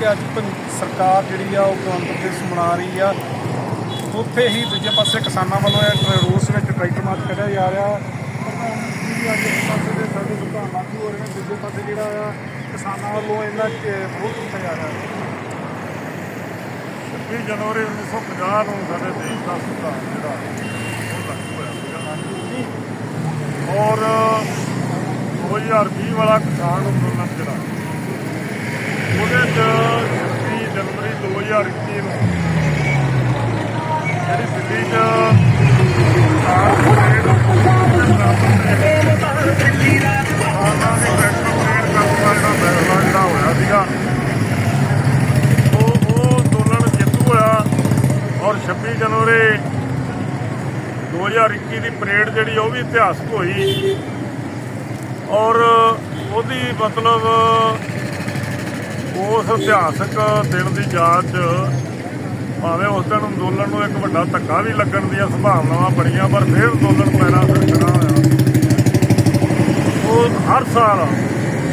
ਕਿ ਅੱਜ ਸਰਕਾਰ ਜਿਹੜੀ ਆ ਉਹ ਗਣਤੰਤਰ ਦਿਵਸ ਮਨਾ ਰਹੀ ਆ। ਉੱਥੇ ਹੀ ਦੂਜੇ ਪਾਸੇ ਕਿਸਾਨਾਂ ਵੱਲੋਂ ਇਹ ਰੂਸ ਵਿੱਚ ਟਰੈਕਟਰ ਮਾਰਚ ਕੱਢਿਆ ਜਾ ਰਿਹਾ। ਅੱਜ ਇੱਕ ਪਾਸੇ ਦੇ ਸਾਡੇ ਲਾਗੂ ਹੋ ਰਹੇ ਨੇ ਦੂਜੇ ਪਾਸੇ ਜਿਹੜਾ ਆ ਕਿਸਾਨਾਂ ਵੱਲੋਂ ਇਹਨਾਂ ਚ ਵਿਰੋਧ ਕੀਤਾ ਜਾ ਰਿਹਾ। ਹੈ 20 ਜਨਵਰੀ 1950 ਨੂੰ ਸਾਡੇ ਦੇਸ਼ ਦਾ ਸੰਵਿਧਾਨ ਜਿਹੜਾ ਉਹ ਲਾਗੂ ਹੋਇਆ ਸੀਗਾ ਔਰ 2020 ਵਾਲਾ ਕਿਸਾਨ ਅੰਦੋਲਨ ਜਿਹੜਾ ਉਹਦੇ ਚ 26 ਜਨਵਰੀ 2021 ਨੂੰ ਜਿਹੜੀ ਦਿੱਲੀ ਚ ਜਿਹੜਾ ਫੈਸਲਾ ਜਿਹੜਾ ਹੋਇਆ ਸੀਗਾ ਉਹ ਅੰਦੋਲਨ ਜਿੱਤੂ ਹੋਇਆ ਔਰ 26 ਜਨਵਰੀ 2021 ਦੀ ਪਰੇਡ ਜਿਹੜੀ ਉਹ ਵੀ ਇਤਿਹਾਸਕ ਹੋਈ। ਔਰ ਉਹਦੀ ਮਤਲਬ ਉਸ ਇਤਿਹਾਸਕ ਦਿਨ ਦੀ ਯਾਦ 'ਚ ਭਾਵੇਂ ਉਸ ਦਿਨ ਅੰਦੋਲਨ ਨੂੰ ਇੱਕ ਵੱਡਾ ਧੱਕਾ ਵੀ ਲੱਗਣ ਦੀਆਂ ਸੰਭਾਵਨਾਵਾਂ ਬਣੀਆਂ, ਪਰ ਫਿਰ ਅੰਦੋਲਨ ਪੈਣਾ ਫਿਰ ਹੋਇਆ। ਉਹ ਹਰ ਸਾਲ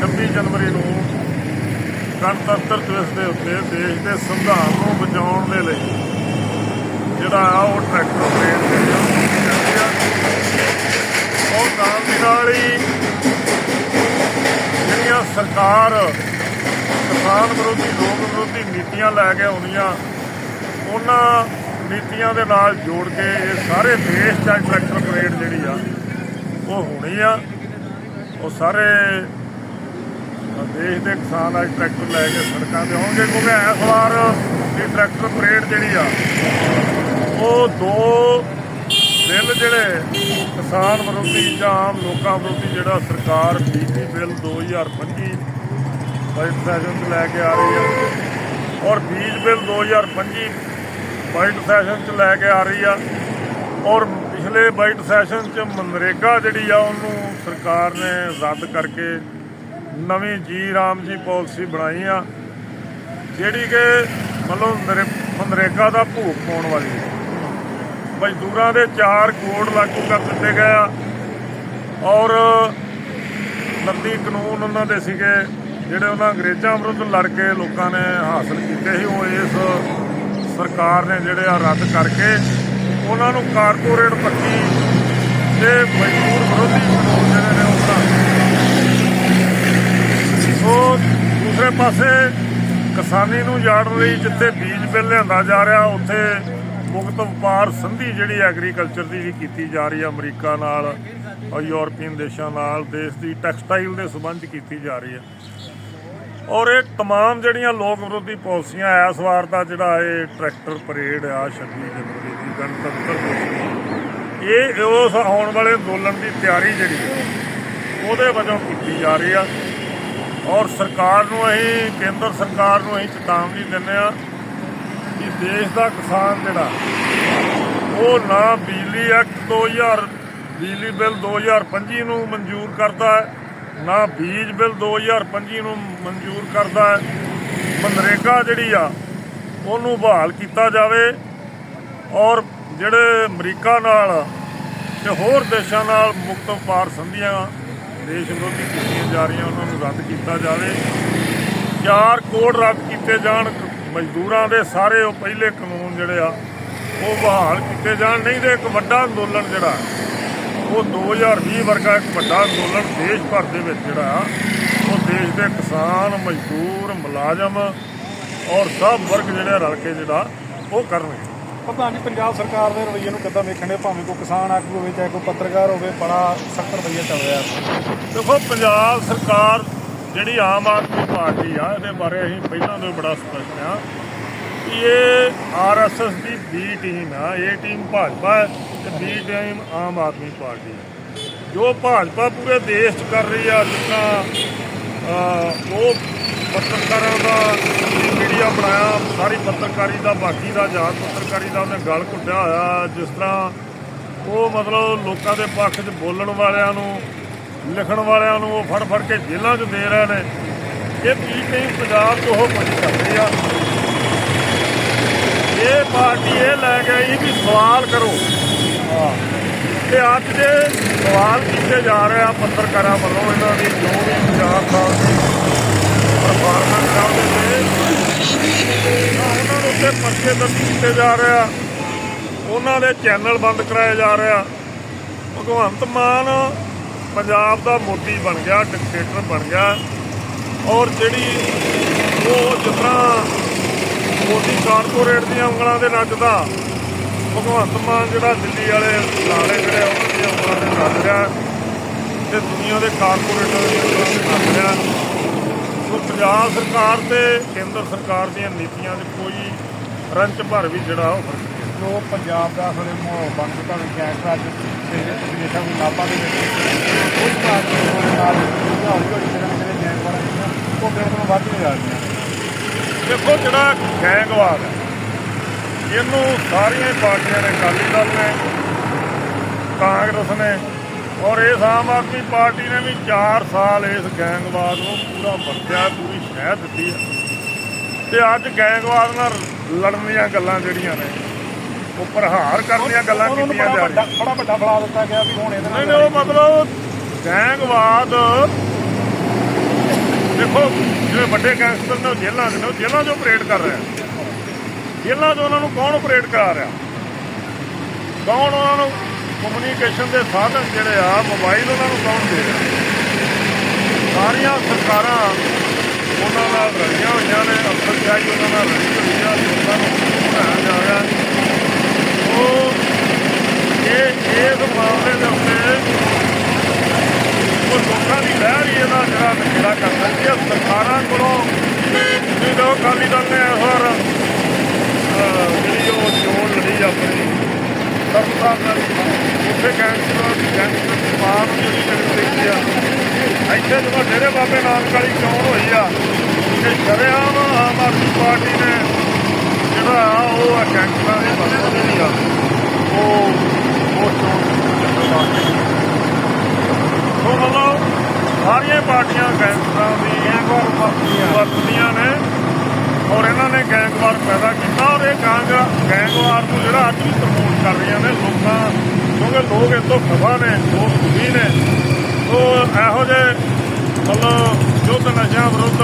26 ਜਨਵਰੀ ਨੂੰ ਗਣਤੰਤਰ ਦਿਵਸ ਦੇ ਉੱਤੇ ਦੇਸ਼ ਦੇ ਸੰਵਿਧਾਨ ਨੂੰ ਬਚਾਉਣ ਦੇ ਲਈ ਜਿਹੜਾ ਆ ਉਹ ਟਰੈਕਟਰ ਪਰੇਡ ਜਿਹੜੀ ਕੀਤੀ ਜਾਂਦੀ ਆ ਉਹ ਨਾਲ ਦੀ ਨਾਲ ਹੀ ਜਿਹੜੀਆਂ ਸਰਕਾਰ ਕਿਸਾਨ ਵਿਰੋਧੀ, ਲੋਕ ਵਿਰੋਧੀ ਨੀਤੀਆਂ ਲੈ ਕੇ ਆਉਂਦੀਆਂ ਉਹਨਾਂ ਨੀਤੀਆਂ ਦੇ ਨਾਲ ਜੋੜ ਕੇ ਇਹ ਸਾਰੇ ਦੇਸ਼ 'ਚ ਅੱਜ ਟਰੈਕਟਰ ਪਰੇਡ ਜਿਹੜੀ ਆ, ਉਹ ਹੋਣੀ ਆ। ਉਹ ਸਾਰੇ ਦੇਸ਼ ਦੇ ਕਿਸਾਨ ਅੱਜ ਟਰੈਕਟਰ ਲੈ ਕੇ ਸੜਕਾਂ ਤੇ ਆਉਣਗੇ, ਕਿਉਂਕਿ ਇਸ ਵਾਰ ਇਹ ਟਰੈਕਟਰ ਪਰੇਡ ਜਿਹੜੀ ਆ, ਉਹ ਦੋ ਬਿੱਲ ਜਿਹੜੇ ਕਿਸਾਨ ਵਿਰੋਧੀ ਜਾਂ ਆਮ ਲੋਕਾਂ ਵਿਰੋਧੀ ਜਿਹੜਾ ਸਰਕਾਰ ਬਿਜਲੀ ਬਿੱਲ 2025 ਬਜਟ ਸੈਸ਼ਨ 'ਚ ਲੈ ਕੇ ਆ ਰਹੀ ਆ। ਔਰ ਬੀਜ ਬਿੱਲ 2025 ਬਜਟ ਸੈਸ਼ਨ 'ਚ ਲੈ ਕੇ ਆ ਰਹੀ ਆ। ਔਰ ਪਿਛਲੇ ਬਜਟ ਸੈਸ਼ਨ 'ਚ ਮਨਰੇਗਾ ਜਿਹੜੀ ਆ, ਉਹਨੂੰ ਸਰਕਾਰ ਨੇ ਰੱਦ ਕਰਕੇ ਨਵੀਂ ਜੀ ਰਾਮ ਜੀ ਪਾਲਿਸੀ ਬਣਾਈ ਆ, ਜਿਹੜੀ ਕਿ ਮਤਲਬ ਨਰੇ- ਮਨਰੇਗਾ ਦਾ ਭੂਖ ਪਾਉਣ ਵਾਲੀ ਹੈ ਮਜ਼ਦੂਰਾਂ ਦੇ 4 ਕੋਡ ਲਾਗੂ ਕਰ ਦਿੱਤੇ ਗਏ ਆ। ਔਰ ਨੱਦੀ ਕਾਨੂੰਨ ਉਹਨਾਂ ਦੇ ਸੀਗੇ। ਜਿਹੜੇ ਉਹਨਾਂ ਅੰਗਰੇਜ਼ਾਂ ਵਿਰੁੱਧ ਲੜ ਕੇ ਲੋਕਾਂ ਨੇ ਹਾਸਲ ਕੀਤੇ ਸੀ, ਉਹ ਇਸ ਸਰਕਾਰ ਨੇ ਜਿਹੜੇ ਆ ਰੱਦ ਕਰਕੇ ਉਹਨਾਂ ਨੂੰ ਕਾਰਪੋਰੇਟ ਪੱਕੀ ਤੇ ਮਜ਼ਦੂਰ ਵਿਰੋਧੀ ਕਾਨੂੰਨ ਜਿਹੜੇ ਨੇ ਉਹ ਬਣਾ ਸੋ ਦੂਸਰੇ ਪਾਸੇ ਕਿਸਾਨੀ ਨੂੰ ਜਾੜਨ ਲਈ ਜਿੱਥੇ ਬੀਜ ਬਿੱਲ ਲਿਆਂਦਾ ਜਾ ਰਿਹਾ, ਉੱਥੇ ਮੁਕਤ ਵਪਾਰ ਸੰਧੀ ਜਿਹੜੀ ਐਗਰੀਕਲਚਰ ਦੀ ਵੀ ਕੀਤੀ ਜਾ ਰਹੀ ਹੈ ਅਮਰੀਕਾ ਨਾਲ ਔਰ ਯੂਰਪੀਅਨ ਦੇਸ਼ਾਂ ਨਾਲ, ਦੇਸ਼ ਦੀ ਟੈਕਸਟਾਈਲ ਦੇ ਸੰਬੰਧ ਕੀਤੀ ਜਾ ਰਹੀ ਹੈ ਔਰ ਇਹ तमाम ਜਿਹੜੀਆਂ ਲੋਕ ਵਿਰੋਧੀ ਪਾਲਿਸੀਆਂ ਇਸ ਵਾਰ ਦਾ ਜਿਹੜਾ ਇਹ ਟਰੈਕਟਰ ਪਰੇਡ ਆ 26 ਜਨਵਰੀ ਦੀ ਗਣਤੰਤਰ ਦਿਵਸ ਦੀ ਇਹ ਉਸ ਆਉਣ ਵਾਲੇ ਅੰਦੋਲਨ ਦੀ ਤਿਆਰੀ ਜਿਹੜੀ ਹੈ ਉਹਦੇ ਵਜੋਂ ਕੀਤੀ ਜਾ ਰਹੀ ਆ ਔਰ ਸਰਕਾਰ ਨੂੰ ਅਸੀਂ ਕੇਂਦਰ ਸਰਕਾਰ ਨੂੰ ਅਸੀਂ ਚੇਤਾਵਨੀ ਦਿੰਦੇ ਆ ਕਿ ਦੇਸ਼ ਦਾ ਕਿਸਾਨ ਜਿਹੜਾ ਉਹ ਨਾ ਬਿਜਲੀ ਐਕਟ 2000 ਬਿਜਲੀ ਬਿੱਲ 2025 ਨੂੰ ਮਨਜ਼ੂਰ ਕਰਦਾ ਹੈ ਨਾ ਬੀਜ ਬਿੱਲ 2025 ਨੂੰ ਮਨਜ਼ੂਰ ਕਰਦਾ ਹੈ। ਮਨਰੇਗਾ ਜਿਹੜੀ ਆ, ਉਹਨੂੰ ਬਹਾਲ ਕੀਤਾ ਜਾਵੇ ਔਰ ਜਿਹੜੇ ਅਮਰੀਕਾ ਨਾਲ ਤੇ ਹੋਰ ਦੇਸ਼ਾਂ ਨਾਲ ਮੁਕਤ ਵਪਾਰ ਸੰਧੀਆਂ ਦੇਸ਼ ਵਿਰੋਧੀ ਕੀਤੀਆਂ ਜਾ ਰਹੀਆਂ, ਉਹਨਾਂ ਨੂੰ ਰੱਦ ਕੀਤਾ ਜਾਵੇ। ਚਾਰ ਕੋਡ ਰੱਦ ਕੀਤੇ ਜਾਣ, ਮਜ਼ਦੂਰਾਂ ਦੇ ਸਾਰੇ ਉਹ ਪਹਿਲੇ ਕਾਨੂੰਨ ਜਿਹੜੇ ਆ, ਉਹ ਬਹਾਲ ਕੀਤੇ ਜਾਣ। ਨਹੀਂ ਤੇ ਇੱਕ ਵੱਡਾ ਅੰਦੋਲਨ ਜਿਹੜਾ ਉਹ 2020 ਵਰਗਾ ਇੱਕ ਵੱਡਾ ਅੰਦੋਲਨ ਦੇਸ਼ ਭਰ ਦੇ ਵਿੱਚ ਜਿਹੜਾ ਆ ਉਹ ਦੇਸ਼ ਦੇ ਕਿਸਾਨ ਮਜ਼ਦੂਰ ਮੁਲਾਜ਼ਮ ਔਰ ਸਭ ਵਰਗ ਜਿਹੜੇ ਰਲ ਕੇ ਜਿਹੜਾ ਉਹ ਕਰਨਗੇ। ਪ੍ਰਧਾਨ ਜੀ ਪੰਜਾਬ ਸਰਕਾਰ ਦੇ ਰਵੱਈਏ ਨੂੰ ਕਿੱਦਾਂ ਵੇਖਣ ਭਾਵੇਂ ਕੋਈ ਕਿਸਾਨ ਆਗੂ ਹੋਵੇ ਚਾਹੇ ਕੋਈ ਪੱਤਰਕਾਰ ਹੋਵੇ ਬੜਾ ਸਖਤ ਰਵੱਈਆ ਚੱਲ ਰਿਹਾ ਦੇਖੋ ਪੰਜਾਬ ਸਰਕਾਰ ਜਿਹੜੀ ਆਮ ਆਦਮੀ ਪਾਰਟੀ ਆ ਇਹਦੇ ਬਾਰੇ ਅਸੀਂ ਪਹਿਲਾਂ ਤੋਂ ਬੜਾ ਸਪਸ਼ਟ ਆ। ਕਿ ਇਹ ਆਰਐਸਐਸ ਦੀ ਬੀ ਟੀਮ ਆ ਇਹ ਟੀਮ ਭਾਜਪਾ ਹੈ ਤੇ B team Aam Aadmi party ਹੈ। ਜੋ ਭਾਜਪਾ ਪੂਰੇ ਦੇਸ਼ 'ਚ ਕਰ ਰਹੀ ਆ ਜਿੱਦਾਂ ਅਹ, ਉਹ ਪੱਤਰਕਾਰਾਂ ਦਾ ਮੀਡੀਆ ਬਣਾਇਆ ਸਾਰੀ ਪੱਤਰਕਾਰੀ ਦਾ ਬਾਕੀ ਦਾ ਆਜ਼ਾਦ ਪੱਤਰਕਾਰੀ ਦਾ ਉਹਨੇ ਗਲ ਘੁੱਟਿਆ ਹੋਇਆ ਜਿਸ ਤਰ੍ਹਾਂ ਉਹ ਮਤਲਬ ਲੋਕਾਂ ਦੇ ਪੱਖ 'ਚ ਬੋਲਣ ਵਾਲਿਆਂ ਨੂੰ ਲਿਖਣ ਵਾਲਿਆਂ ਨੂੰ ਉਹ ਫੜ ਫੜ ਕੇ ਜੇਲ੍ਹਾਂ 'ਚ ਦੇ ਰਹੇ ਨੇ। ਇਹ ਕੀ ਟੀਮ ਪੰਜਾਬ 'ਚ ਉਹ ਕੁਝ ਕਰ ਰਹੀ ਆ। ਇਹ ਪਾਰਟੀ ਇਹ ਲੈ ਕੇ ਆਈ ਵੀ ਸਵਾਲ ਕਰੋ। ਹਾਂ ਤੇ ਅੱਜ ਦੇ ਸਵਾਲ ਕੀਤੇ ਜਾ ਰਹੇ ਆ ਪੱਤਰਕਾਰਾਂ ਵੱਲੋਂ ਇਹਨਾਂ ਦੀ, ਜੋ ਵੀ ਪੰਜਾਬ ਸਾਹਿਬ ਦੀ ਪਰਫਾਰਮੈਂਸ ਉਹਨਾਂ ਨੂੰ ਉੱਤੇ ਪਰਚੇ ਦਰਜ ਕੀਤੇ ਜਾ ਰਹੇ ਆ। ਉਹਨਾਂ ਦੇ ਚੈਨਲ ਬੰਦ ਕਰਾਏ ਜਾ ਰਹੇ ਆ। ਭਗਵੰਤ ਮਾਨ ਪੰਜਾਬ ਦਾ ਮੋਦੀ ਬਣ ਗਿਆ ਡਿਕਟੇਟਰ ਬਣ ਗਿਆ। ਔਰ ਜਿਹੜੀ ਉਹ ਜਿਸ ਤਰ੍ਹਾਂ ਮੋਦੀ ਕਾਰਪੋਰੇਟ ਦੀਆਂ ਉਂਗਲਾਂ ਦੇ ਨੱਚਦਾ। ਭਗਵੰਤ ਮਾਨ ਜਿਹੜਾ ਦਿੱਲੀ ਵਾਲੇ ਲਾਲੇ ਜਿਹੜੇ ਉਹਨਾਂ ਦੀਆਂ ਉਂਗਲਾਂ ਦੇ ਨੱਚ ਰਿਹਾ। ਤੇ ਦੁਨੀਆ ਦੇ ਕਾਰਪੋਰੇਟਾਂ ਦੀਆਂ ਉਂਗਲਾਂ ਦੇ ਨੱਚ ਰਿਹਾ। ਸੋ ਪੰਜਾਬ ਸਰਕਾਰ ਤੇ ਕੇਂਦਰ ਸਰਕਾਰ ਦੀਆਂ ਨੀਤੀਆਂ 'ਚ ਕੋਈ ਰੰਚ ਭਰ ਵੀ ਜਿਹੜਾ ਉਹ ਫ਼ਰਕ ਜੋ ਪੰਜਾਬ ਦਾ ਥੋੜੇ ਮਾਹੌਲ ਬਣ ਕੇ ਤੁਹਾਨੂੰ ਕੈਂਸਰ ਅੱਜ ਸਵੇਰੇ ਤੁਸੀਂ ਦੇਖਿਆ ਵੀ ਦੇ ਵਿੱਚ ਕੁਝ ਪਾਰਟੀਆਂ ਨਾਲ ਹੌਲੀ ਹੌਲੀ ਜਿਹੜਾ ਮੇਰੇ ਗੈਂਗਵਾਰਾਂ ਦੀਆਂ ਉਹ ਦਿਨ ਤੋਂ ਵੱਧ ਨਹੀਂ ਜਾ ਰਹੀਆਂ। ਦੇਖੋ ਜਿਹੜਾ ਗੈਂਗਵਾਦ ਹੈ। ਇਹਨੂੰ ਸਾਰੀਆਂ ਪਾਰਟੀਆਂ ਨੇ ਅਕਾਲੀ ਦਲ ਨੇ ਕਾਂਗਰਸ ਨੇ ਔਰ ਇਸ ਆਮ ਆਦਮੀ ਪਾਰਟੀ ਨੇ ਵੀ 4 ਸਾਲ ਇਸ ਗੈਂਗਵਾਦ ਨੂੰ ਪੂਰਾ ਵਰਤਿਆ ਪੂਰੀ ਸ਼ਹਿ ਦਿੱਤੀ ਹੈ। ਤੇ ਅੱਜ ਗੈਂਗਵਾਦ ਨਾਲ ਲੜਨ ਦੀਆਂ ਗੱਲਾਂ ਜਿਹੜੀਆਂ ਨੇ ਉਹ ਪ੍ਰਹਾਰ ਕਰਨ ਦੀਆਂ ਗੱਲਾਂ ਕੀਤੀਆਂ ਜਾ ਰਹੀਆਂ। ਬੜਾ ਵੱਡਾ ਫਲਾ ਦਿੱਤਾ ਗਿਆ ਵੀ ਹੁਣ ਇਹਦੇ ਨਾਲ ਨਹੀਂ ਉਹ ਮਤਲਬ ਗੈਂਗਵਾਦ ਦੇਖੋ ਜਿਹੜੇ ਵੱਡੇ ਗੈਂਗਸਟਰ ਨੇ ਉਹ ਜੇਲ੍ਹਾਂ ਦੇ ਨੇ, ਉਹ ਜੇਲ੍ਹਾਂ 'ਚ ਆਪਰੇਟ ਕਰ ਰਹੇ। ਆ ਜੇਲ੍ਹਾਂ 'ਚ ਉਹਨਾਂ ਨੂੰ ਕੌਣ ਆਪਰੇਟ ਕਰਾ ਰਿਹਾ? ਕੌਣ ਉਹਨਾਂ ਨੂੰ ਕਮਿਊਨੀਕੇਸ਼ਨ ਦੇ ਸਾਧਨ ਜਿਹੜੇ ਆ ਮੋਬਾਈਲ ਉਹਨਾਂ ਨੂੰ ਕੌਣ ਦੇ ਰਿਹਾ? ਸਾਰੀਆਂ ਸਰਕਾਰਾਂ ਉਹਨਾਂ ਨਾਲ ਰਲੀਆਂ ਹੋਈਆਂ ਨੇ ਅਫਸਰਸ਼ਾਹੀ ਉਹਨਾਂ ਨਾਲ ਰਲੀ ਹੋਈ ਆ, ਲੋਕਾਂ ਨੂੰ ਬਣਾਇਆ ਜਾ ਰਿਹਾ। ਉਹ ਇਹ ਇਸ ਮਾਮਲੇ ਦੇ ਉੱਤੇ ਉਹ ਲੋਕਾਂ ਦੀ ਲਹਿਰ ਹੀ ਇਹਦਾ ਜਿਹੜਾ ਨਖੇੜਾ ਕਰ ਸਕਦੀ ਹੈ ਸਰਕਾਰਾਂ ਕੋਲੋਂ ਜਦੋਂ ਅਕਾਲੀ ਦਲ ਨੇ ਇਸ ਜਿਹੜੀ ਉਹ ਚੋਣ ਲੜੀ ਆਪਣੀ ਸਰਕਾਰ ਨਾਲ ਉੱਥੇ ਗੈਂਗਸਟਰ ਗੈਂਗਸਟਰ ਦੀ ਮਾਰ ਨੂੰ ਜਿਹੜੀ ਟਿਕਟ ਦਿੱਤੀ ਆ ਇੱਥੇ ਜਦੋਂ ਡੇਰੇ ਬਾਬੇ ਨਾਨਕ ਵਾਲੀ ਚੋਣ ਹੋਈ ਆ, ਤੇ ਸ਼ਰੇਆਮ ਆਮ ਆਦਮੀ ਪਾਰਟੀ ਨੇ ਜਿਹੜਾ ਆ, ਉਹ ਗੈਂਗਸਟਰਾਂ ਦੇ ਮਦਦ ਜਿਹੜੀ ਆ, ਉਹ ਉਹ ਚੋਣ ਜਿੱਤਵਾ ਸੋ ਮਤਲਬ ਸਾਰੀਆਂ ਪਾਰਟੀਆਂ ਗੈਂਗਸਟਰਾਂ ਦੀ ਵਰਤਦੀਆਂ ਨੇ ਔਰ ਇਹਨਾਂ ਨੇ ਗੈਂਗਵਾਰ ਪੈਦਾ ਕੀਤਾ ਔਰ ਇਹ ਗੈਂਗ ਗੈਂਗਵਾਰ ਨੂੰ ਜਿਹੜਾ ਅੱਜ ਵੀ ਪ੍ਰਮੋਟ ਕਰ ਰਹੀਆਂ ਨੇ ਲੋਕਾਂ ਕਿਉਂਕਿ ਲੋਕ ਇਸ ਤੋਂ ਖਫਾ ਨੇ ਲੋਕ ਦੁਖੀ ਨੇ। ਸੋ ਇਹੋ ਜਿਹੇ ਮਤਲਬ ਯੁੱਧ ਨਸ਼ਿਆਂ ਵਿਰੁੱਧ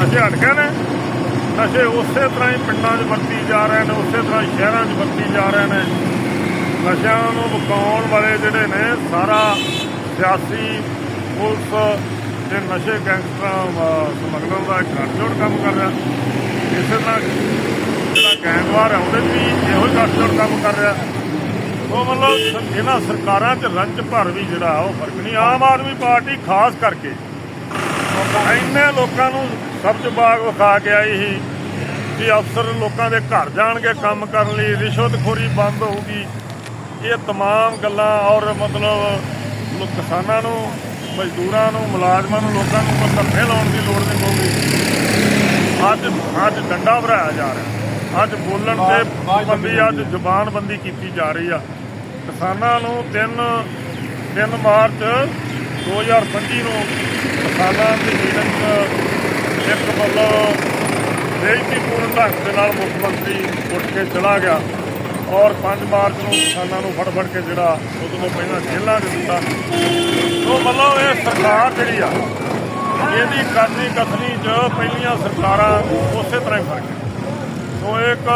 ਨਸ਼ੇ ਹਟ ਗਏ ਨੇ। ਨਸ਼ੇ ਉਸੇ ਤਰ੍ਹਾਂ ਹੀ ਪਿੰਡਾਂ 'ਚ ਵਰਤੀ ਜਾ ਰਹੇ ਨੇ ਉਸੇ ਤਰ੍ਹਾਂ ਹੀ ਸ਼ਹਿਰਾਂ 'ਚ ਵਰਤੀ ਜਾ ਰਹੇ ਨੇ। ਨਸ਼ਿਆਂ ਨੂੰ ਵਿਕਾਉਣ ਵਾਲੇ ਜਿਹੜੇ ਨੇ ਸਾਰਾ ਸਿਆਸੀ ਪੁਲਿਸ ਤੇ ਨਸ਼ੇ ਗੈਂਗਸਟਰਾਂ ਅਹ, ਸਮਗਲਰ ਦਾ ਇੱਕ ਗੱਠਜੋੜ ਕੰਮ ਕਰ ਰਿਹਾ ਇਸੇ ਤਰ੍ਹਾਂ ਜਿਹੜਾ ਗੈਂਗਵਾਰ ਹੈ ਉਹਦੇ 'ਚ ਵੀ ਇਹੋ ਹੀ ਗੱਠਜੋੜ ਕੰਮ ਕਰ ਰਿਹਾ ਉਹ ਮਤਲਬ ਸ- ਇਹਨਾਂ ਸਰਕਾਰਾਂ 'ਚ ਰੰਚ ਭਰ ਵੀ ਜਿਹੜਾ ਉਹ ਫਰਕ ਨਹੀਂ ਆਮ ਆਦਮੀ ਪਾਰਟੀ ਖਾਸ ਕਰਕੇ ਇੰਨੇ ਲੋਕਾਂ ਨੂੰ ਸਬਜ਼ ਬਾਗ ਵਿਖਾ ਕੇ ਆਈ ਸੀ ਕਿ ਅਫਸਰ ਲੋਕਾਂ ਦੇ ਘਰ ਜਾਣਗੇ ਕੰਮ ਕਰਨ ਲਈ ਰਿਸ਼ਵਤਖੋਰੀ ਬੰਦ ਹੋਊਗੀ ਇਹ तमाम ਗੱਲਾਂ ਔਰ ਮਤਲਬ ਲੋ- ਕਿਸਾਨਾਂ ਨੂੰ ਮਜ਼ਦੂਰਾਂ ਨੂੰ ਮੁਲਾਜ਼ਮਾਂ ਨੂੰ ਲੋਕਾਂ ਨੂੰ ਕੋਈ ਧਰਨੇ ਲਾਉਣ ਦੀ ਲੋੜ ਨਹੀਂ ਪਊਗੀ। ਅੱਜ ਅੱਜ ਡੰਡਾ ਭਰਾਇਆ ਜਾ ਰਿਹਾ। ਅੱਜ ਬੋਲਣ ਤੇ ਪਾਬੰਦੀ ਅੱਜ ਜ਼ੁਬਾਨਬੰਦੀ ਕੀਤੀ ਜਾ ਰਹੀ ਆ। ਕਿਸਾਨਾਂ ਨੂੰ 3 3 ਮਾਰਚ 2025 ਨੂੰ ਕਿਸਾਨਾਂ ਦੀ ਮੀਟਿੰਗ ਇੱਕ ਵੱਲੋਂ ਬੇਇੱਜ਼ਤੀਪੂਰਨ ਢੰਗ ਦੇ ਨਾਲ ਮੁੱਖ ਮੰਤਰੀ ਉੱਠ ਕੇ ਚਲਾ ਗਿਆ। ਔਰ 5 ਮਾਰਚ ਨੂੰ ਕਿਸਾਨਾਂ ਨੂੰ ਫੜ ਫੜ ਕੇ ਜਿਹੜਾ ਉਦੋਂ ਤੋਂ ਪਹਿਲਾਂ ਜੇਲ੍ਹਾਂ 'ਚ ਦਿੱਤਾ। ਸੋ ਮਤਲਬ ਇਹ ਸਰਕਾਰ ਜਿਹੜੀ ਆ, ਇਹਦੀ ਕਰਨੀ ਕਥਨੀ 'ਚ ਪਹਿਲੀਆਂ ਸਰਕਾਰਾਂ ਉਸੇ ਤਰ੍ਹਾਂ ਹੀ ਫ਼ਰਕ ਹੈ। ਸੋ ਇੱਕ,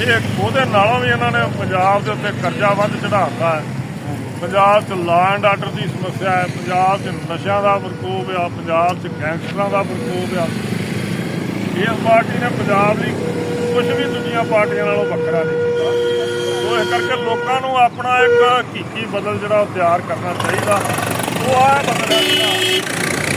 ਇਹ ਉਹਦੇ ਨਾਲੋਂ ਵੀ ਇਹਨਾਂ ਨੇ ਪੰਜਾਬ ਦੇ ਉੱਤੇ ਕਰਜ਼ਾ ਵੱਧ ਚੜਾਤਾ ਹੈ। ਪੰਜਾਬ 'ਚ ਲਾ ਐਂਡ ਆਰਡਰ ਦੀ ਸਮੱਸਿਆ ਹੈ, ਪੰਜਾਬ 'ਚ ਨਸ਼ਿਆਂ ਦਾ ਪ੍ਰਕੋਪ ਆ, ਪੰਜਾਬ 'ਚ ਗੈਂਗਸਟਰਾਂ ਦਾ ਪ੍ਰਕੋਪ ਆ। ਇਸ ਪਾਰਟੀ ਨੇ ਪੰਜਾਬ ਦੀ ਕੁਝ ਵੀ ਦੂਜੀਆਂ ਪਾਰਟੀਆਂ ਨਾਲੋਂ ਵੱਖਰਾ ਨਹੀਂ ਕੀਤਾ। ਸੋ ਇਸ ਕਰਕੇ ਲੋਕਾਂ ਨੂੰ ਆਪਣਾ ਇੱਕ ਹਕੀਕੀ ਬਦਲ ਜਿਹੜਾ ਉਹ ਤਿਆਰ ਕਰਨਾ ਚਾਹੀਦਾ। ਉਹ ਆ ਬਦਲਿਆ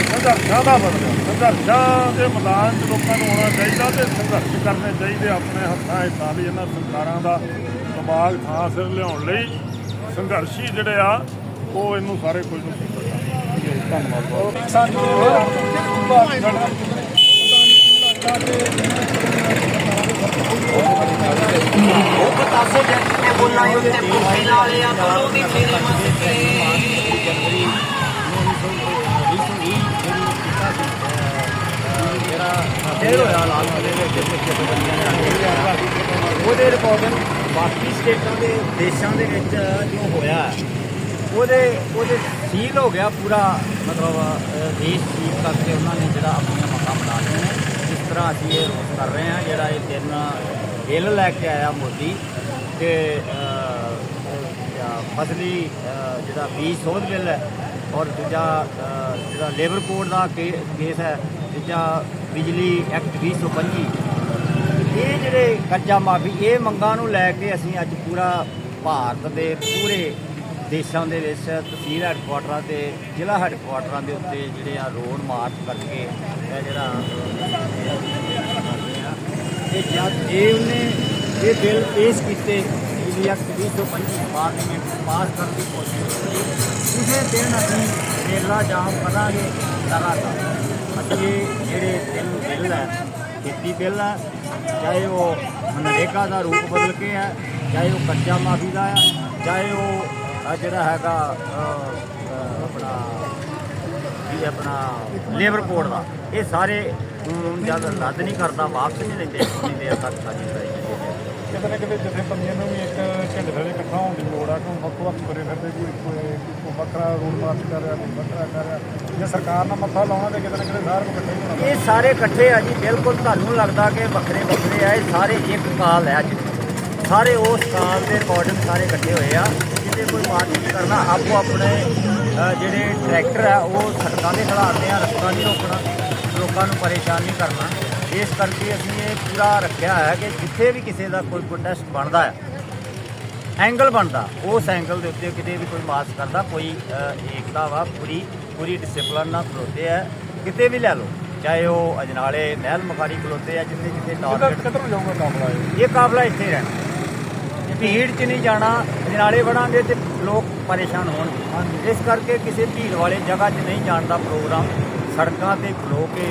ਸੰਘਰਸ਼ਾਂ ਦਾ ਬਦਲਿਆ ਸੰਘਰਸ਼ਾਂ ਦੇ ਮੈਦਾਨ 'ਚ ਲੋਕਾਂ ਨੂੰ ਆਉਣਾ ਚਾਹੀਦਾ ਤੇ ਸੰਘਰਸ਼ ਕਰਨੇ ਚਾਹੀਦੇ ਆਪਣੇ ਹੱਥਾਂ ਹਿੱਤਾਂ ਲਈ ਇਹਨਾਂ ਸਰਕਾਰਾਂ ਦਾ ਦਿਮਾਗ ਥਾਂ ਸਿਰ ਲਿਆਉਣ ਲਈ। ਸੰਘਰਸ਼ੀ ਜਿਹੜੇ ਆ, ਉਹ ਇਹਨੂੰ ਸਾਰੇ ਕੁਝ ਨੂੰ ਧੰਨਵਾਦ। ਬਹੁਤ ਉਹ ਪਤਾਸੇ ਜੱਟ ਨੇ ਬੋਲਾਂ ਉੱਤੇ ਪੁੱਠੇ ਨਾਲੇ ਆ ਦੋਨੋਂ ਦੀ ਮੇਰੇ ਮਨ ਤੇ ਫੇਰ ਹੋਇਆ ਲਾਲ ਕਿਲੇ ਦੇ ਵਿੱਚ ਵਿੱਚ ਉਹਦੇ ਰਿਕਾਰਡਿੰਗ ਬਾਕੀ ਸਟੇਟਾਂ ਦੇ ਦੇਸ਼ਾਂ ਦੇ ਵਿੱਚ ਜੋ ਹੋਇਆ, ਉਹਦੇ ਉਹਦੇ ਸੀਲ ਹੋ ਗਿਆ ਪੂਰਾ, ਮਤਲਬ ਦੇਸ਼ ਸੀਲ ਕਰਕੇ ਉਹਨਾਂ ਨੇ ਜਿਹੜਾ ਆਪਣੀਆਂ ਮੰਗਾਂ ਬਣਾ ਲਈਆਂ ਨੇ ਜਿਸ ਤਰ੍ਹਾਂ ਅਸੀਂ ਇਹ ਰੋਸ ਕਰ ਰਹੇ ਹਾਂ, ਜਿਹੜਾ ਇਹ ਤਿੰਨ ਬਿੱਲ ਲੈ ਕੇ ਆਇਆ ਮੋਦੀ ਕਿ ਫਸਲੀ ਜਿਹੜਾ ਬੀਜ ਸੋਧ ਬਿੱਲ ਹੈ ਔਰ ਦੂਜਾ ਜਿਹੜਾ ਲੇਬਰ ਕੋਡ ਦਾ ਕੇਸ ਹੈ, ਦੂਜਾ ਬਿਜਲੀ ਐਕਟ 2025 ਇਹ ਜਿਹੜੇ ਕਰਜ਼ਾ ਮਾਫੀ, ਇਹ ਮੰਗਾਂ ਨੂੰ ਲੈ ਕੇ ਅਸੀਂ ਅੱਜ ਪੂਰਾ ਭਾਰਤ ਦੇ ਪੂਰੇ ਦੇਸ਼ਾਂ ਦੇ ਵਿੱਚ ਤਹਿਸੀਲ ਹੈੱਡਕੁਆਟਰਾਂ ਤੇ ਜ਼ਿਲ੍ਹਾ ਹੈੱਡਕੁਆਟਰਾਂ ਦੇ ਉੱਤੇ ਜਿਹੜੇ ਆ ਰੋਡ ਮਾਰਚ ਕਰਕੇ ਇਹ ਜਿਹੜਾ, ਇਹ ਜਦ ਇਹ ਉਹਨੇ ਇਹ ਬਿੱਲ ਪੇਸ਼ ਕੀਤੇ ਐਕਟ ਬਿਜਲੀ ਐਕਟ 2025 ਪਾਰਲੀਮੈਂਟ ਪਾਸ ਕਰਨ ਦੀ ਕੋਸ਼ਿਸ਼ ਕੀਤੀ ਉਸੇ ਦਿਨ ਅਸੀਂ ਮੇਲਾ ਜਾਮ ਕਰਾਂਗੇ ਲਗਾਤਾਰ ਅਸੀਂ ਜਿਹੜੇ ਤਿੰਨ ਬਿੱਲ ਹੈ ਖੇਤੀ ਬਿੱਲ ਹੈ ਚਾਹੇ ਉਹ ਮਨਰੇਗਾ ਦਾ ਰੂਪ ਬਦਲ ਕੇ ਹੈ ਚਾਹੇ ਉਹ ਕਰਜ਼ਾ ਮਾਫੀ ਦਾ ਹੈ ਚਾਹੇ ਉਹ ਜਿਹੜਾ ਹੈਗਾ ਆਪਣਾ ਵੀ ਆਪਣਾ ਲੇਬਰ ਕੋਡ ਦਾ ਇਹ ਸਾਰੇ ਜਦ ਰੱਦ ਨਹੀਂ ਕਰਦਾ, ਵਾਪਸ ਨਹੀਂ ਲੈਂਦੇ ਨਹੀਂ ਦੇ ਤੱਕ ਸਾਡੀ ਲੜਾਈ ਕਿਤੇ ਨਾ ਕਿਤੇ ਜਥੇਬੰਦੀਆਂ ਨੂੰ ਵੀ ਇੱਕ ਝੰਡੇ ਥੱਲੇ ਇਕੱਠਾ ਹੋਣ ਦੀ ਲੋੜ ਆ ਕਿ ਵੱਖ ਵੱਖ ਤੁਰੇ ਫਿਰਦੇ ਕੋਈ ਕੋਈ ਕੋਈ ਵੱਖਰਾ ਰੂਲ ਮਾਰਚ ਕਰ ਰਿਹਾ, ਕੋਈ ਵੱਖਰਾ ਕਰ ਰਿਹਾ। ਜੇ ਸਰਕਾਰ ਨਾਲ ਮੱਥਾ ਲਾਉਣਾ ਤੇ ਕਿਤੇ ਨਾ ਕਿਤੇ ਸਾਰੇ ਇਕੱਠੇ ਹੋਣਾ ਇਹ ਸਾਰੇ ਇਕੱਠੇ ਆ ਜੀ, ਬਿਲਕੁਲ ਤੁਹਾਨੂੰ ਲੱਗਦਾ ਕਿ ਵੱਖਰੇ ਵੱਖਰੇ ਆ, ਇਹ ਸਾਰੇ ਇੱਕ ਕਾਲ ਹੈ ਅੱਜ। ਸਾਰੇ ਉਸ ਕਾਲ ਦੇ ਅਕੋਰਡਿੰਗ ਸਾਰੇ ਇਕੱਠੇ ਹੋਏ ਆ। ਕਿਤੇ ਕੋਈ ਮਾਰਚ ਨਹੀਂ ਕਰਨਾ, ਆਪੋ ਆਪਣੇ ਜਿਹੜੇ ਟਰੈਕਟਰ ਆ, ਉਹ ਸੜਕਾਂ ਦੇ ਖਿਲਾਰਦੇ ਆ, ਰਸਤਾ ਨਹੀਂ ਰੋਕਣਾ, ਲੋਕਾਂ ਨੂੰ ਪਰੇਸ਼ਾਨ ਨਹੀਂ ਕਰਨਾ। ਇਸ ਕਰਕੇ ਅਸੀਂ ਇਹ ਪੂਰਾ ਰੱਖਿਆ ਹੈ ਕਿ ਜਿੱਥੇ ਵੀ ਕਿਸੇ ਦਾ ਕੋਈ ਪ੍ਰੋਟੈਸਟ ਬਣਦਾ ਹੈ ਐਂਗਲ ਬਣਦਾ ਉਸ ਐਂਗਲ ਦੇ ਉੱਤੇ ਕਿਤੇ ਵੀ ਕੋਈ ਮਾਰਚ ਕਰਦਾ ਕੋਈ ਏਕਤਾ ਵਾ ਪੂਰੀ ਪੂਰੀ ਡਿਸਪਲਿਨ ਨਾਲ ਖਲੋਤੇ ਆ ਕਿਤੇ ਵੀ ਲੈ ਲਓ ਚਾਹੇ ਉਹ ਅਜਨਾਲੇ ਮਹਿਲ ਮੁਖਾਰੀ ਖਲੋਤੇ ਆ ਜਿੱਥੇ ਜਿੱਥੇ ਟਾਰਗੇਟ ਕਿੱਧਰ ਜਾਊਗਾ ਕਾਫਲਾ ਇਹ? ਕਾਫਲਾ ਇੱਥੇ ਰਹਿਣਾ। ਭੀੜ 'ਚ ਨਹੀਂ ਜਾਣਾ ਅਜਨਾਲੇ ਬਣਾਂਗੇ ਤੇ ਲੋਕ ਪਰੇਸ਼ਾਨ ਹੋਣਗੇ। ਇਸ ਕਰਕੇ ਕਿਸੇ ਭੀੜ ਵਾਲੇ ਜਗ੍ਹਾ 'ਚ ਨਹੀਂ ਜਾਣ ਦਾ ਪ੍ਰੋਗਰਾਮ ਸੜਕਾਂ ਤੇ ਖਲੋ ਕੇ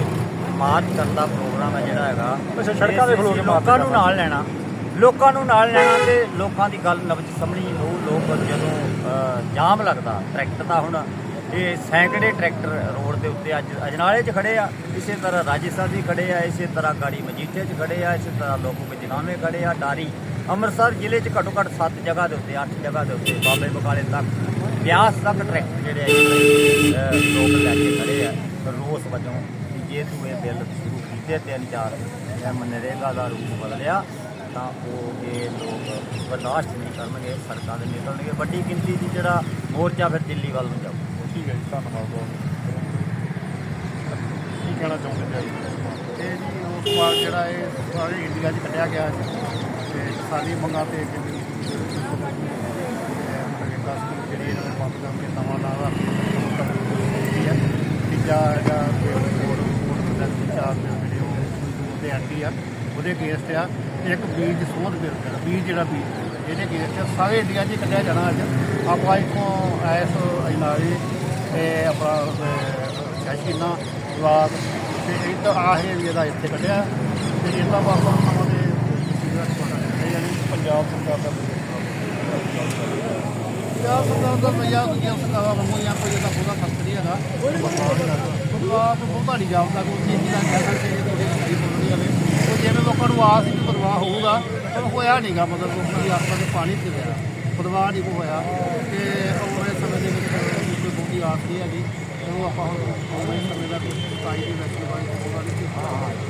ਮਾਰਚ ਕਰਨ ਦਾ ਪ੍ਰੋਗਰਾਮ ਹੈ ਜਿਹੜਾ ਹੈਗਾ। ਅੱਛਾ, ਸੜਕਾਂ ਤੇ ਖਲੋ ਕੇ ਲੋਕਾਂ ਨੂੰ। ਨਾਲ ਲੈਣਾ। ਲੋਕਾਂ ਨੂੰ ਨਾਲ ਲੈਣਾ ਤੇ ਲੋਕਾਂ ਦੀ ਗੱਲ ਨਬਜ ਸਮਝਣੀ ਲੋਕ ਲੋਕ ਜਦੋਂ ਜਾਮ ਲੱਗਦਾ ਟਰੈਕਟਰ ਦਾ ਹੁਣ ਇਹ ਸੈਂਕੜੇ ਟਰੈਕਟਰ ਰੋਡ ਦੇ ਉੱਤੇ ਅੱਜ ਅਜਨਾਲੇ 'ਚ ਖੜੇ ਆ। ਇਸੇ ਤਰ੍ਹਾਂ ਰਾਜਸਥਾਨ ਵੀ ਖੜੇ ਆ ਇਸੇ ਤਰ੍ਹਾਂ ਗਾੜੀ ਮਜੀਠੇ 'ਚ ਖੜੇ ਆ ਇਸੇ ਤਰ੍ਹਾਂ ਲੋਕੋ ਕੇ ਜਨਾਮੇ ਖੜੇ ਆ ਡਾਰੀ ਅੰਮ੍ਰਿਤਸਰ ਜ਼ਿਲ੍ਹੇ 'ਚ ਘੱਟੋ ਘੱਟ 7 ਜਗ੍ਹਾ ਦੇ ਉੱਤੇ 8 ਜਗ੍ਹਾ ਦੇ ਉੱਤੇ ਬਾਬੇ ਬਕਾਲੇ ਤੱਕ ਬਿਆਸ ਤੱਕ ਟਰੈਕਟਰ ਜਿਹੜੇ ਆ ਲੋਕ ਲੈ ਕੇ ਖੜੇ ਆ। ਰੋਸ ਵਜੋਂ ਜੇ ਤੂੰ ਇਹ ਬਿੱਲ ਸ਼ੁਰੂ ਕੀਤੇ ਤਿੰਨ ਚਾਰ ਇਹ ਮਨਰੇਗਾ ਦਾ ਰੂਪ ਬਦਲਿਆ ਤਾਂ ਉਹ ਇਹ ਲੋਕ ਬਰਦਾਸ਼ਤ ਨਹੀਂ ਕਰਨਗੇ ਸੜਕਾਂ ਤੇ ਨਿਕਲਣਗੇ। ਵੱਡੀ ਗਿਣਤੀ 'ਚ ਜਿਹੜਾ ਮੋਰਚਾ ਫਿਰ ਦਿੱਲੀ ਵੱਲ ਨੂੰ ਜਾਊ। ਠੀਕ ਹੈ ਜੀ ਧੰਨਵਾਦ ਬਹੁਤ। ਕੀ ਕਹਿਣਾ ਚਾਹੁੰਦੇ ਜੀ ਇਹ ਜੀ ਉਹ ਸਵਾਲ ਜਿਹੜਾ ਇਹ ਸਾਰੇ ਇੰਡੀਆ 'ਚ ਕੱਢਿਆ ਗਿਆ ਤੇ ਕਿਸਾਨੀ ਮੰਗਾਂ ਤੇ ਜਿਹੜੀ ਸਕੀਮ ਜਿਹੜੀ ਇਹਨਾਂ ਨੇ ਬੰਦ ਕਰਕੇ ਨਵਾਂ ਨਾਂ ਦਾ ਕੀਤੀ ਹੈ। ਤੀਜਾ ਹੈਗਾ ਕਿ ਕੋਡ ਕੋਡ ਦਾ ਚਾਰ ਦੇ ਜਿਹੜੇ ਉਹ ਉਹਦੇ ਐਂਟੀ ਆ, ਉਹਦੇ ਅਗੇਂਸਟ ਆ, ਇੱਕ ਬੀਜ ਸੋਧ ਬਿੱਲ ਬੀਜ ਜਿਹੜਾ ਬੀਜ ਇਹਦੇ ਅਗੇਂਸਟ ਆ, ਸਾਰੇ ਇੰਡੀਆ 'ਚ ਹੀ ਕੱਢਿਆ ਜਾਣਾ ਅੱਜ। ਆਪਾਂ ਇੱਥੋਂ ਐਸ ਅਜਨਾਲੇ, ਤੇ ਆਪਣਾ ਸ਼ੈਸ਼ੀਨਾ ਜਵਾਬ, ਤੇ ਇੱਧਰ ਆਹ ਏਰੀਆ ਦਾ ਇੱਥੇ ਕੱਢਿਆ। ਤੇ ਇਹਦਾ ਵਾਪਸ ਨਵਾਂ ਦੇ ਸੀਗਾ ਯਾਨੀ ਪੰਜਾਬ ਸਰਕਾਰ ਦਾ ਪੰਜਾਬ ਸਰਕਾਰ ਦਾ ਪੰਜਾਬ ਦੀਆਂ ਸਰਕਾਰਾਂ ਵਾਂਗੂ ਜਾਂ ਕੋਈ ਇਹਦਾ ਬਹੁਤਾ ਫ਼ਰਕ ਨਹੀਂ ਹੈਗਾ। ਆਪ ਬਹੁਤਾ ਨਹੀਂ ਜਾਪਦਾ ਕੋਈ ਚੀਜ਼ ਦਾ, ਕਹਿ ਸਕਦੇ ਜੇ ਤੁਹਾਡੀ ਸਹੀ ਬੋਲਣੀ ਹੋਵੇ। ਉਹ ਜਿਵੇਂ ਲੋਕਾਂ ਨੂੰ ਆਸ ਸੀ ਪਰਵਾਹ ਹੋਊਗਾ ਪਰ ਹੋਇਆ ਨਹੀਂਗਾ ਮਤਲਬ ਲੋਕਾਂ ਦੀ ਆਸਾਂ ਦੇ ਪਾਣੀ ਤੇ ਗਿਆ ਬਦਲਾਅ ਨਹੀਂ ਹੋਇਆ। ਤੇ ਆਉਣੇ ਸਮੇਂ ਦੇ ਵਿੱਚ ਕੋਈ ਬਹੁਤੀ ਆਸ ਨਹੀਂ ਹੈਗੀ। ਤੇ ਉਹ ਆਪਾਂ ਹੁਣ ਆਉਣੇ ਸਮੇਂ ਦਾ ਕੋਈ ਸਤਾਈ ਦੇ ਵਿੱਚ ਕੋਈ ਹੋਊਗਾ ਨਹੀਂ ਕਿ ਹਾਂ।